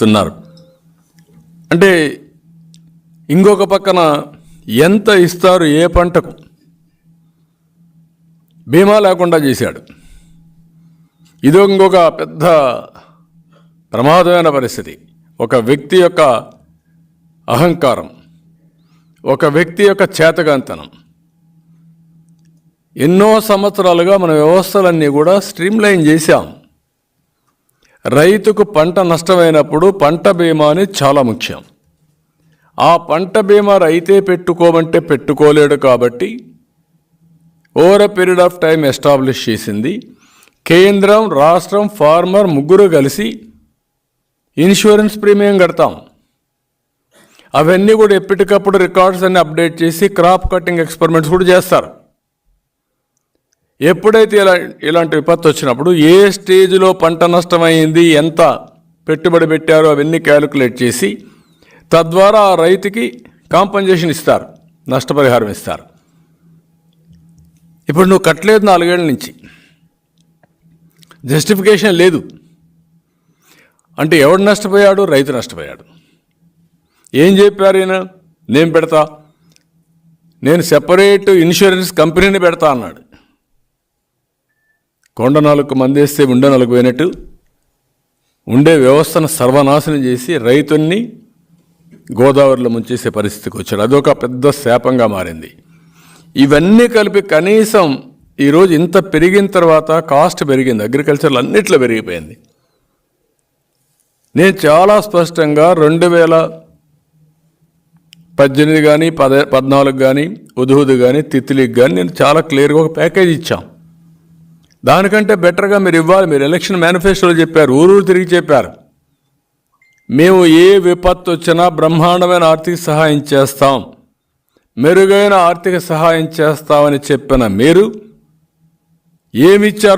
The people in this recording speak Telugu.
ఇస్తున్నారు అంటే ఇంకొక పక్కన ఎంత ఇస్తారు ఏ పంటకు? బీమా లేకుండా చేశాడు. ఇది ఇంకొక పెద్ద ప్రమాదమైన పరిస్థితి. ఒక వ్యక్తి యొక్క అహంకారం ఒక వ్యక్తి యొక్క చేతగాంతనం. ఎన్నో సంవత్సరాలుగా మన వ్యవస్థలన్నీ కూడా స్ట్రీమ్లైన్ చేశాం. రైతుకు పంట నష్టమైనప్పుడు పంట బీమా అనేది చాలా ముఖ్యం. ఆ పంట బీమా రైతే పెట్టుకోమంటే పెట్టుకోలేడు కాబట్టి over a period of time establish చేసింది. కేంద్రం రాష్ట్రం ఫార్మర్ ముగ్గురు కలిసి ఇన్సూరెన్స్ ప్రీమియం కడతాం. అవన్నీ కూడా ఎప్పటికప్పుడు రికార్డ్స్ అన్ని అప్డేట్ చేసి క్రాప్ కటింగ్ ఎక్స్పెరిమెంట్స్ కూడా చేస్తారు. ఎప్పుడైతే ఇలా ఇలాంటి విపత్తు వచ్చినప్పుడు ఏ స్టేజ్లో పంట నష్టమైంది ఎంత పెట్టుబడి పెట్టారో అవన్నీ క్యాలిక్యులేట్ చేసి తద్వారా ఆ రైతుకి కాంపన్సేషన్ ఇస్తారు నష్టపరిహారం ఇస్తారు. ఇప్పుడు నువ్వు కట్టలేదు నాలుగేళ్ళ నుంచి. జస్టిఫికేషన్ లేదు. అంటే ఎవడు నష్టపోయాడు? రైతు నష్టపోయాడు. ఏం చెప్పారు ఈయన? నేను పెడతా. నేను సెపరేట్ ఇన్సూరెన్స్ కంపెనీని పెడతా అన్నాడు. కొండ నాలుగు మందేస్తే ఉండ నాలుగు పోయినట్టు ఉండే వ్యవస్థను సర్వనాశనం చేసి రైతుల్ని గోదావరిలో ముంచేసే పరిస్థితికి వచ్చాడు. అదొక పెద్ద శాపంగా మారింది. ఇవన్నీ కలిపి కనీసం ఈరోజు ఇంత పెరిగిన తర్వాత కాస్ట్ పెరిగింది అగ్రికల్చర్లో అన్నిట్లో పెరిగిపోయింది. నేను చాలా స్పష్టంగా రెండు వేల పద్దెనిమిది కానీ పద పద్నాలుగు కానీ ఉదుహుదు కానీ తిత్లికి కానీ నేను చాలా క్లియర్గా ఒక ప్యాకేజ్ ఇచ్చాం. దానికంటే బెటర్గా మీరు ఇవ్వాలి. మీరు ఎలక్షన్ మేనిఫెస్టోలో చెప్పారు. ఊరూరు తిరిగి చెప్పారు. మేము ఏ విపత్తు వచ్చినా బ్రహ్మాండమైన ఆర్థిక సహాయం చేస్తాం. మెరుగైన ఆర్థిక సహాయం చేస్తామని చెప్పిన మీరు ఏమిచ్చారు